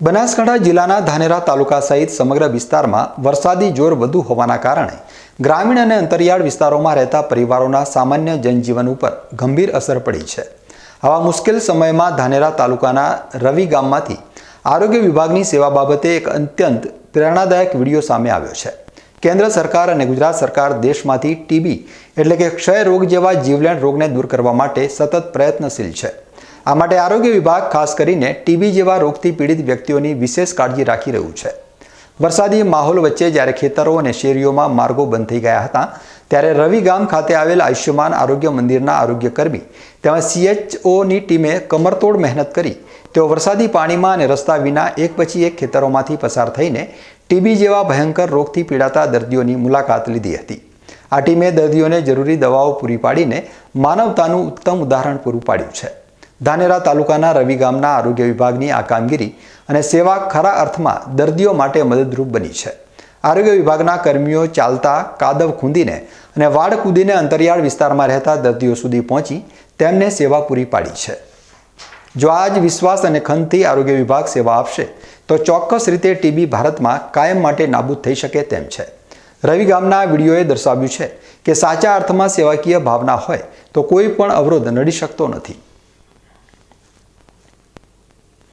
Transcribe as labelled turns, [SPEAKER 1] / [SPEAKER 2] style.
[SPEAKER 1] બનાસકાંઠા જિલ્લાના ધાનેરા તાલુકા સહિત સમગ્ર વિસ્તારમાં વરસાદી જોર વધુ હોવાના કારણે ગ્રામીણ અને અંતરિયાળ વિસ્તારોમાં રહેતા પરિવારોના સામાન્ય જનજીવન ઉપર ગંભીર અસર પડી છે. આવા મુશ્કેલ સમયમાં ધાનેરા તાલુકાના રવિ ગામમાંથી આરોગ્ય વિભાગની સેવા બાબતે એક અત્યંત પ્રેરણાદાયક વીડિયો સામે આવ્યો છે. કેન્દ્ર સરકાર અને ગુજરાત સરકાર દેશમાંથી ટીબી એટલે કે ક્ષય રોગ જેવા જીવલેણ રોગને દૂર કરવા માટે સતત પ્રયત્નશીલ છે. આ માટે આરોગ્ય વિભાગ ખાસ કરીને ટીબી જેવા રોગથી પીડિત વ્યક્તિઓની વિશેષ કાળજી રાખી રહ્યું છે. વરસાદી માહોલ વચ્ચે જ્યારે ખેતરો અને શેરીઓમાં માર્ગો બંધ થઈ ગયા હતા, ત્યારે રવિ ગામ ખાતે આવેલ આયુષ્યમાન આરોગ્ય મંદિરના આરોગ્ય કર્મી તેમજ સીએચઓની ટીમે કમરતોડ મહેનત કરી, તેઓ વરસાદી પાણીમાં અને રસ્તા વિના એક પછી એક ખેતરોમાંથી પસાર થઈને ટીબી જેવા ભયંકર રોગથી પીડાતા દર્દીઓની મુલાકાત લીધી હતી. આ ટીમે દર્દીઓને જરૂરી દવાઓ પૂરી પાડીને માનવતાનું ઉત્તમ ઉદાહરણ પૂરું પાડ્યું છે. ધાનેરા તાલુકાના રવિ ગામના આરોગ્ય વિભાગની આ કામગીરી અને સેવા ખરા અર્થમાં દર્દીઓ માટે મદદરૂપ બની છે. આરોગ્ય વિભાગના કર્મીઓ ચાલતા કાદવ ખૂંદીને અને વાડ કૂદીને અંતરિયાળ વિસ્તારમાં રહેતા દર્દીઓ સુધી પહોંચી તેમને સેવા પૂરી પાડી છે. જો આ જ વિશ્વાસ અને ખંતથી આરોગ્ય વિભાગ સેવા આપશે, તો ચોક્કસ રીતે ટીબી ભારતમાં કાયમ માટે નાબૂદ થઈ શકે તેમ છે. રવિ ગામના વિડીયોએ દર્શાવ્યું છે કે સાચા અર્થમાં સેવાકીય ભાવના હોય તો કોઈ પણ અવરોધ નડી શકતો નથી.